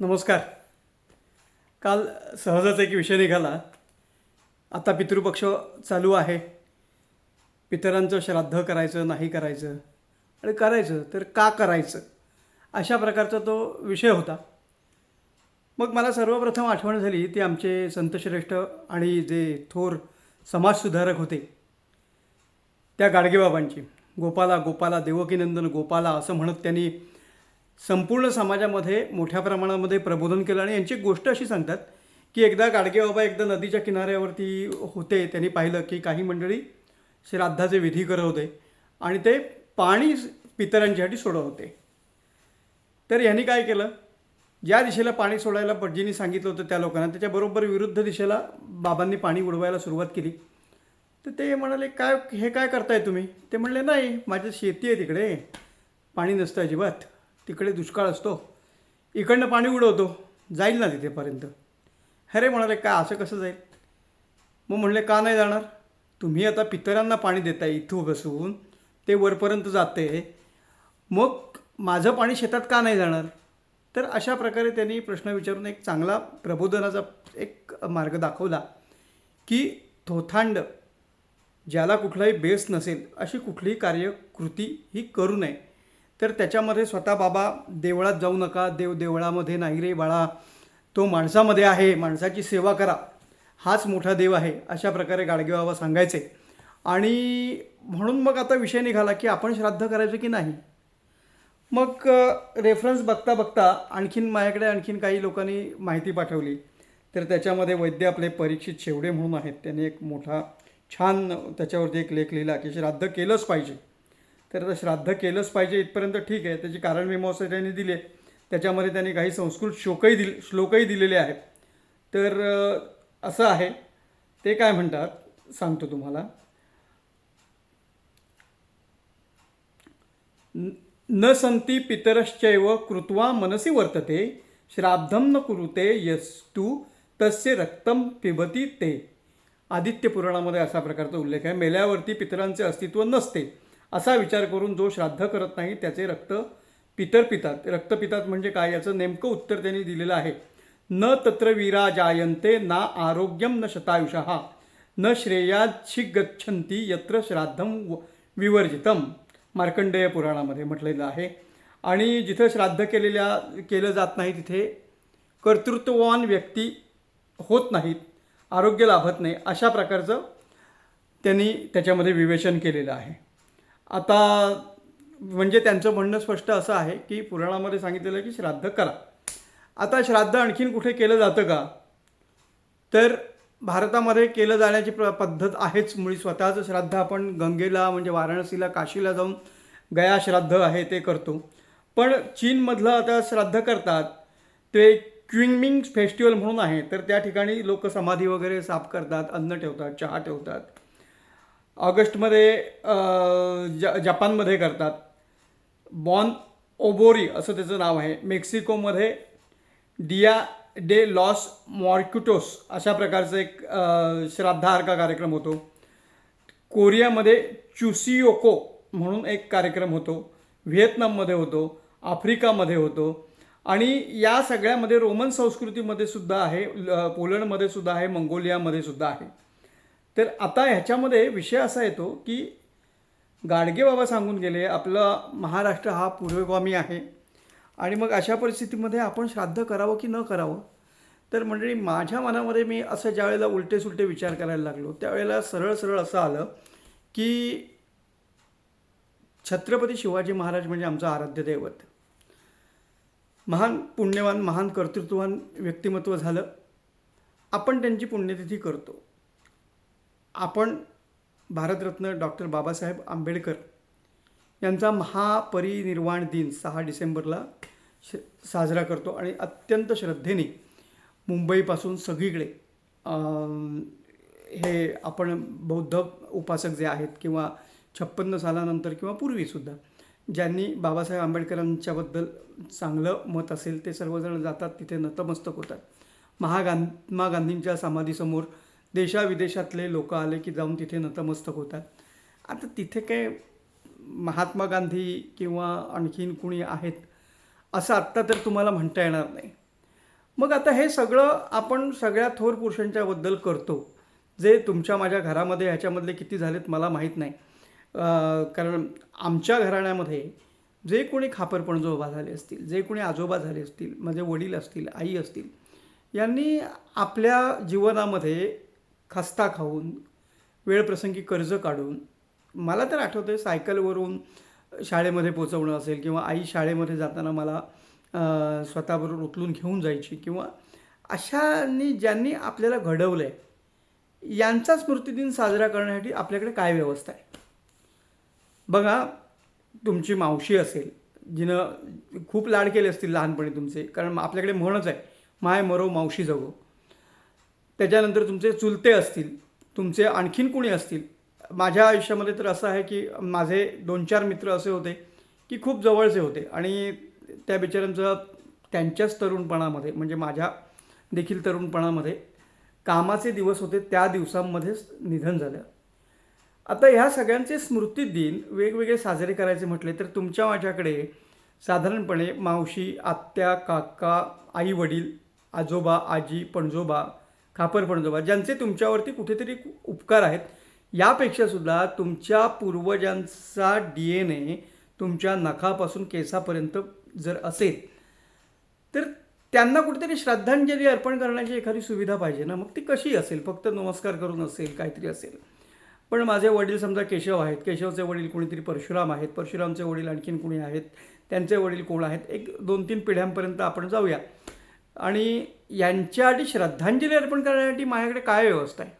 नमस्कार. काल सहजच एक विषय निघाला. आता पितृपक्ष चालू आहे. पितरांचं श्राद्ध करायचं नाही करायचं आणि करायचं तर का करायचं अशा प्रकारचा तो विषय होता. मग मला सर्वप्रथम आठवण झाली ती आमचे संतश्रेष्ठ आणि जे थोर समाजसुधारक होते. त्या गाडगेबाबांची. गोपाला गोपाला देवकीनंदन गोपाला असं म्हणत त्यांनी संपूर्ण समाजामध्ये मोठ्या प्रमाणामध्ये प्रबोधन केलं आणि यांची गोष्ट अशी सांगतात की एकदा गाडगेबाबा एकदा नदीच्या किनाऱ्यावरती होते त्यांनी पाहिलं की काही मंडळी श्राद्धाचे विधी करत होते आणि ते पाणी पितरांच्यासाठी सोडत होते तर यांनी काय केलं? ज्या दिशेला पाणी सोडायला भटजींनी सांगितलं होतं त्या लोकांना त्याच्याबरोबर विरुद्ध दिशेला बाबांनी पाणी उडवायला सुरुवात केली. तर ते म्हणाले काय हे काय करताय तुम्ही? ते म्हणले नाही माझी शेती आहे तिकडे पाणी नसतं अजिबात. तिकडे दुष्काळ असतो. इकडनं पाणी उडवतो. जाईल ना तिथेपर्यंत. अरे म्हणाले काय असं कसं जाईल? मग म्हणले का नाही जाणार? तुम्ही आता पितरांना पाणी देताय इथं बसून. ते वरपर्यंत जाते. मग माझं पाणी शेतात का नाही जाणार? तर अशा प्रकारे त्यांनी प्रश्न विचारून एक चांगला प्रबोधनाचा एक मार्ग दाखवला की थोथांड ज्याला कुठलाही बेस नसेल अशी कुठलीही कार्यकृती ही करू नये. तर त्याच्यामध्ये स्वतः बाबा देवळात जाऊ नका देव देवळामध्ये नाही रे बाळा. तो माणसामध्ये आहे माणसाची सेवा करा. हाच मोठा देव आहे अशा प्रकारे गाडगे बाबा सांगायचे. आणि म्हणून मग आता विषय निघाला की आपण श्राद्ध करायचं की नाही? मग रेफरन्स बघता बघता आणखीन माझ्याकडे आणखीन काही लोकांनी माहिती पाठवली. तर त्याच्यामध्ये वैद्य आपले परीक्षित शेवडे म्हणून आहेत. त्यांनी एक मोठा छान त्याच्यावरती एक लेख लिहिला की श्राद्ध केलंच पाहिजे. तर आता श्राद्ध केलंच पाहिजे इथपर्यंत ठीक आहे. त्याची कारण मीमांसा त्यांनी दिले त्याच्यामध्ये त्यांनी काही संस्कृत श्लोकही दिल श्लोकही दिलेले आहेत. तर असं आहे. ते काय म्हणतात? सांगतो तुम्हाला. न- न संती पितरश्चैव कृत्वा मनसी वर्तते श्राद्धम न कुरुते यस्तू तस्य रक्तम पिबती ते. आदित्य पुराणामध्ये असा प्रकारचा उल्लेख आहे. मेल्यावरती पितरांचे अस्तित्व नसते. असा विचार करून जो श्राद्ध करत नाही त्याचे रक्त पितर पितात. रक्त पितात म्हणजे काय? याचं नेमकं उत्तर त्यांनी दिलेलं आहे. न तत्र वीरा जायंते ना आरोग्यम न शतायुषः. न श्रेयाच्छी गच्छंती यत्र श्राद्धम व- विवर्जितम. मार्कंडेय पुराणामध्ये म्हटलेलं आहे. आणि जिथं श्राद्ध केलेल्या केलं जात नाही तिथे कर्तृत्ववान व्यक्ती होत नाहीत आरोग्य लाभत नाही अशा प्रकारचं त्यांनी त्याच्यामध्ये विवेचन केलेलं आहे. आता म्हणजे त्यांचं म्हणणं स्पष्ट असं आहे की पुराणामध्ये सांगितलेलं की श्राद्ध करा. आता श्राद्ध आणखीन कुठे केलं जातं का? तर भारतामध्ये केलं जाण्याची प्र पद्धत आहेच. मुळी स्वतःचं श्राद्ध आपण गंगेला म्हणजे वाराणसीला काशीला जाऊन गया श्राद्ध आहे ते करतो. पण चीनमधलं आता श्राद्ध करतात. ते क्विंगमिंग फेस्टिवल म्हणून आहे. तर त्या ठिकाणी लोक समाधी वगैरे साफ करतात अन्न ठेवतात चहा ठेवतात. ऑगस्टमध्ये ज जपानमध्ये करतात. बॉन ओबोरी असं त्याचं नाव आहे. मेक्सिकोमध्ये डिया डे लॉस मॉर्क्युटोस अशा प्रकारचं एक अ, श्राद्धार्का कार्यक्रम होतो. कोरियामध्ये चुसियोको म्हणून एक कार्यक्रम होतो. व्हिएतनाममध्ये होतो. आफ्रिकामध्ये होतो. आणि या सगळ्यामध्ये रोमन संस्कृतीमध्ये सुद्धा आहे ल- पोलंडमध्ये सुद्धा आहे मंगोलियामध्ये सुद्धा आहे. तर आता ह्याच्यामध्ये विषय असा येतो की गाडगे बाबा सांगून गेले आपला महाराष्ट्र हा पूर्वगामी आहे. आणि मग अशा परिस्थितीमध्ये आपण श्राद्ध करावं की न करावं? तर मंडळी माझ्या मनामध्ये मी असं ज्यावेळेला उलटे सुलटे विचार करायला लागलो त्यावेळेला सरळ सरळ असं आलं की छत्रपती शिवाजी महाराज म्हणजे आमचं आराध्य दैवत. महान पुण्यवान महान कर्तृत्ववान व्यक्तिमत्व झालं. आपण त्यांची पुण्यतिथी करतो. आपण भारतरत्न डॉक्टर बाबासाहेब आंबेडकर यांचा महापरिनिर्वाण दिन सहा डिसेंबरला श साजरा करतो आणि अत्यंत श्रद्धेने मुंबईपासून सगळीकडे हे आपण बौद्ध उपासक जे आहेत किंवा छप्पन्न सालानंतर किंवा पूर्वीसुद्धा ज्यांनी बाबासाहेब आंबेडकरांच्याबद्दल चांगलं मत असेल ते सर्वजण जातात तिथे नतमस्तक होतात. महात्मा गांधींच्या समाधीसमोर देशाविदेशातले लोक आले की जाऊन तिथे नतमस्तक होतात. आता तिथे काय महात्मा गांधी किंवा आणखीन कुणी आहेत असं आत्ता तर तुम्हाला म्हणता येणार नाही. मग आता हे सगळं आपण सगळ्या थोर पुरुषांच्याबद्दल करतो. जे तुमच्या माझ्या घरामध्ये ह्याच्यामधले किती झालेत मला माहीत नाही. कारण आमच्या घराण्यामध्ये जे कोणी खापरपणजोबा झाले असतील जे कोणी आजोबा झाले असतील माझे वडील असतील आई असतील यांनी आपल्या जीवनामध्ये खस्ता खाऊन वेळप्रसंगी कर्ज काढून मला तर आठवतं आहे सायकलवरून शाळेमध्ये पोचवणं असेल किंवा आई शाळेमध्ये जाताना मला स्वतःबरोबर उचलून घेऊन जायची किंवा अशांनी ज्यांनी आपल्याला घडवलं आहे यांचा स्मृतिदिन साजरा करण्यासाठी आपल्याकडे काय व्यवस्था आहे? बघा तुमची मावशी असेल जिनं खूप लाड केले असतील लहानपणी तुमचे कारण आपल्याकडे म्हणच आहे माय मरो मावशी जगो. त्याच्यानंतर तुमचे चुलते असतील तुमचे आणखीन कोणी असतील? माझ्या आयुष्यामध्ये तर असं आहे की माझे दोन चार मित्र असे होते की खूप जवळचे होते आणि त्या बिचाऱ्यांचं त्यांच्याच तरुणपणामध्ये म्हणजे माझ्या देखील तरुणपणामध्ये कामाचे दिवस होते त्या दिवसांमध्येच निधन झालं. आता ह्या सगळ्यांचे स्मृती दिन वेगवेगळे साजरे करायचे म्हटले तर तुमच्या माझ्याकडे साधारणपणे मावशी आत्या काका आई वडील आजोबा आजी पणजोबा खापर पणजोबा ज्यांचे तुमच्यावरती कुठेतरी उपकार आहेत यापेक्षा सुद्धा तुमच्या पूर्वजांचा डी एन ए तुमच्या नखापासून केसापर्यंत जर असेल तर त्यांना कुठेतरी श्रद्धांजली अर्पण करण्याची एखादी सुविधा पाहिजे ना. मग ती कशी असेल? फक्त नमस्कार करून असेल काहीतरी असेल. पण माझे वडील समजा केशव आहेत. केशवचे वडील कोणीतरी परशुराम आहेत. परशुरामचे वडील आणखीन कोणी आहेत? त्यांचे वडील कोण आहेत? एक दोन तीन पिढ्यांपर्यंत आपण जाऊया. आणि यांच्यासाठी श्रद्धांजली अर्पण करण्यासाठी माझ्याकडे काय व्यवस्था आहे?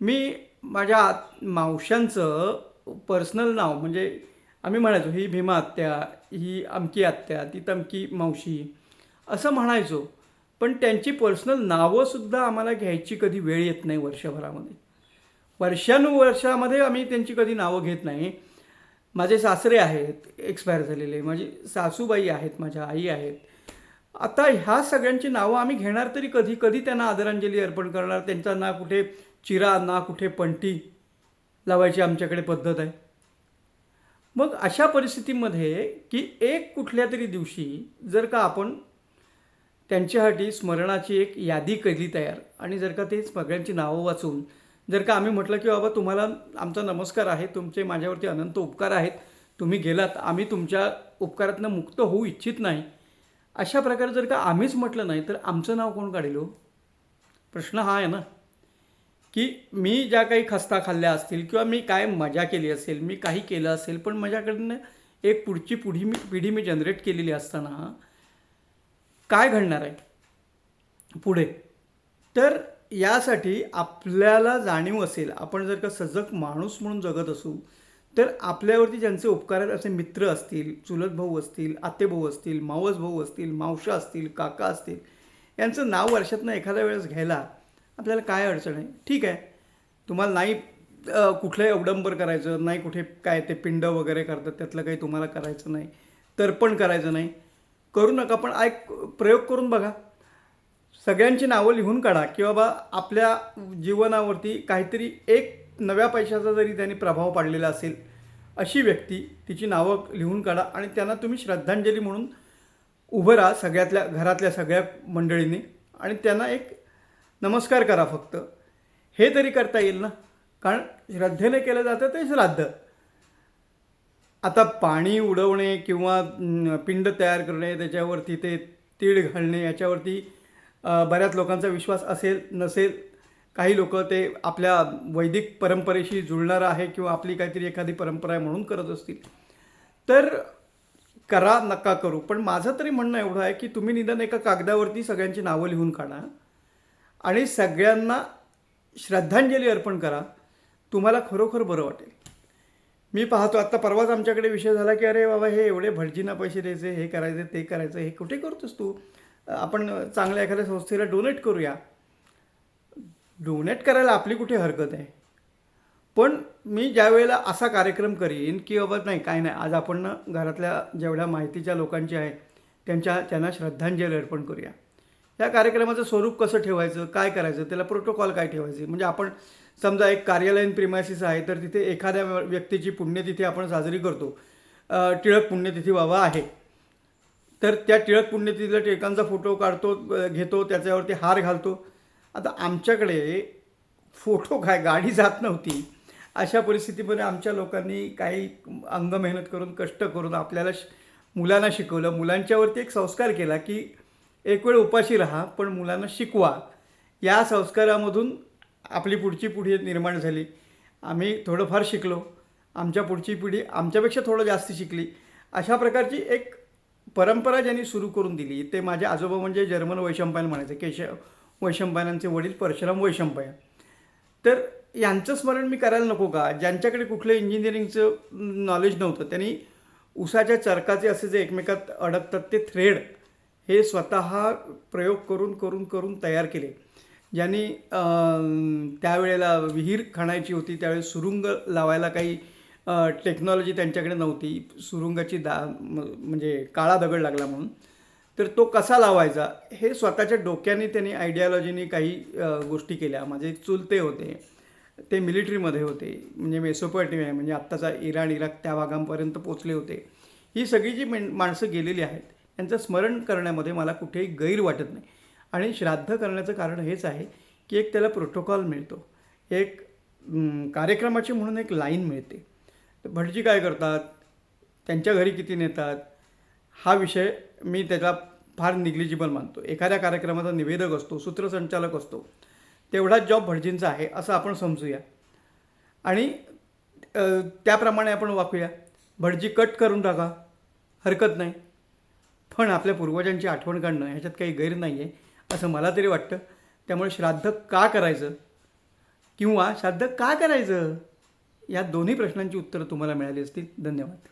मी माझ्या आत- मावशांचं पर्सनल नाव म्हणजे आम्ही म्हणायचो ही भीमा आत्या ही अमकी आत्या ती तमकी मावशी असं म्हणायचो. पण त्यांची पर्सनल नावंसुद्धा आम्हाला घ्यायची कधी वेळ येत नाही वर्षभरामध्ये. वर्षानुवर्षामध्ये आम्ही त्यांची कधी नावं घेत नाही. माझे सासरे आहेत एक्सपायर झालेले. माझी सासूबाई आहेत माझ्या आई आहेत. आता ह्या सगळ्यांची नावं आम्ही घेणार तरी कधी? कधी त्यांना आदरांजली अर्पण करणार? त्यांचा ना कुठे चिरा ना कुठे पंटी लावायची आमच्याकडे पद्धत आहे. मग अशा परिस्थितीमध्ये की एक कुठल्या तरी दिवशी जर का आपण त्यांच्यासाठी स्मरणाची एक यादी केली तयार आणि जर का ते सगळ्यांची नावं वाचून जर का आम्ही म्हटलं की बाबा तुम्हाला आमचा नमस्कार आहे तुमचे माझ्यावरती अनंत उपकार आहेत तुम्ही गेलात आम्ही तुमच्या उपकारातनं मुक्त होऊ इच्छित नाही अशा प्रकारे जर का आम्हीच म्हटलं नाही तर आमचं नाव कोण काढेल हो? प्रश्न हा आहे ना की मी ज्या काही खस्ता खाल्ल्या असतील किंवा मी काय मजा केली असेल मी काही केलं असेल पण माझ्याकडनं एक पुढची पुढी मी पिढी मी जनरेट केलेली असताना काय घडणार आहे? पुढे. तर यासाठी आपल्याला जाणीव असेल आपण जर का सजग माणूस म्हणून जगत असू तर आपल्यावरती ज्यांचे उपकार आहेत असे मित्र असतील चुलत भाऊ असतील आतेभाऊ असतील मावस भाऊ असतील मावशा असतील काका असतील यांचं नाव वर्षातनं एखाद्या वेळेस घ्यायला आपल्याला काय अडचण आहे? ठीक आहे. तुम्हाला नाही कुठलंही अवडंबर करायचं नाही कुठे काय ते पिंड वगैरे करतात त्यातलं काही तुम्हाला करायचं नाही तर्पण करायचं नाही. करू नका पण एक प्रयोग करून बघा. सगळ्यांची नावं लिहून काढा की बाबा आपल्या जीवनावरती काहीतरी एक नव्या पैशाचा जरी त्यांनी प्रभाव पाडलेला असेल अशी व्यक्ती तिची नावं लिहून काढा आणि त्यांना तुम्ही श्रद्धांजली म्हणून उभं राहा सगळ्यातल्या घरातल्या सगळ्या मंडळींनी आणि त्यांना एक नमस्कार करा फक्त. हे तरी करता येईल ना? कारण श्रद्धेने केलं जातं ते श्राद्ध. आता पाणी उडवणे किंवा पिंड तयार करणे त्याच्यावरती ते तीळ घालणे याच्यावरती बऱ्याच लोकांचा विश्वास असेल नसेल काही लोक ते आपल्या वैदिक परंपरेशी जुळणारं आहे किंवा आपली काहीतरी एखादी परंपरा आहे म्हणून करत असतील. तर करा नका करू. पण माझं तरी म्हणणं एवढं आहे की तुम्ही निदान एका कागदावरती सगळ्यांची नावं लिहून काढा आणि सगळ्यांना श्रद्धांजली अर्पण करा. तुम्हाला खरोखर बरं वाटेल. मी पाहतो आत्ता परवाच आमच्याकडे विषय झाला की अरे बाबा हे एवढे भटजींना पैसे द्यायचे हे करायचे ते करायचं हे कुठे करतोस तू? आपण चांगल्या एखाद्या संस्थेला डोनेट करूया. डोनेट करायला आपली कुठे हरकत आहे? पण मी ज्या वेळेला असा कार्यक्रम करीन की बाबा नाही काय नाही. आज आपण घरातल्या जेवढ्या माहितीच्या लोकांची आहे त्यांच्या त्यांना श्रद्धांजली अर्पण करूया. या कार्यक्रमाचं स्वरूप कसं ठेवायचं काय करायचं त्याला प्रोटोकॉल काय ठेवायचे? म्हणजे आपण समजा एक कार्यालयीन प्रिमायसिस आहे तर तिथे एखाद्या व्यक्तीची पुण्यतिथी आपण साजरी करतो. टिळक पुण्यतिथी बाबा आहे. तर त्या टिळक पुण्यतिथीला टिळकांचा फोटो काढतो घेतो त्याच्यावरती हार घालतो. आता आमच्याकडे फोटो काय गाडी जात नव्हती. अशा परिस्थितीमध्ये आमच्या लोकांनी काही अंग मेहनत करून कष्ट करून आपल्याला श- मुलांना शिकवलं. मुलांच्यावरती एक संस्कार केला की एक वेळ उपाशी राहा पण मुलांना शिकवा. या संस्कारामधून आपली पुढची पिढी निर्माण झाली. आम्ही थोडंफार शिकलो. आमच्या पुढची पिढी आमच्यापेक्षा थोडं जास्त शिकली. अशा प्रकारची एक परंपरा ज्यांनी सुरू करून दिली. ते माझे आजोबा म्हणजे जर्मन वैशंपायन म्हणायचे. केशव वैशंपायनांचे वडील परशुराम वैशंपायन. तर यांचं स्मरण मी करायला नको का? ज्यांच्याकडे कुठलं इंजिनिअरिंगचं नॉलेज नव्हतं त्यांनी उसाच्या चरकाचे असे जे एकमेकात अडकतात ते थ्रेड हे स्वतः प्रयोग करून करून करून तयार केले. ज्यांनी त्यावेळेला विहीर खणायची होती त्यावेळेस सुरुंग लावायला काही टेक्नॉलॉजी त्यांच्याकडे नव्हती. सुरुंगाची दा म्हणजे काळा दगड लागला म्हणून. तर तो कसा लावायचा? हे स्वतःच्या डोक्याने त्यांनी आयडियालॉजीने काही गोष्टी केल्या. माझे चुलते होते. ते मिलिटरीमध्ये होते. म्हणजे मेसोपॉटेमिया म्हणजे आत्ताचा इराण इराक त्या भागांपर्यंत पोचले होते. ही सगळी जी मेन माणसं गेलेली आहेत त्यांचं स्मरण करण्यामध्ये मला कुठेही गैर वाटत नाही. आणि श्राद्ध करण्याचं कारण हेच आहे की एक त्याला प्रोटोकॉल मिळतो. एक कार्यक्रमाची म्हणून एक लाईन मिळते. तर भटजी काय करतात? त्यांच्या घरी किती नेतात? हा विषय मी त्याला फार निग्लिजिबल मानतो. एखाद्या कार्यक्रमाचा निवेदक असतो सूत्रसंचालक असतो तेवढाच जॉब भटजींचा आहे असं आपण समजूया. आणि त्याप्रमाणे आपण वाकूया. भटजी कट करून टाका. हरकत नाही. पण आपल्या पूर्वजांची आठवण काढणं ह्याच्यात काही गैर नाही आहे असं मला तरी वाटतं. त्यामुळे श्राद्ध का करायचं? किंवा श्राद्ध का करायचं? या दोन्ही प्रश्नांची उत्तरं तुम्हाला मिळाली असतील. धन्यवाद.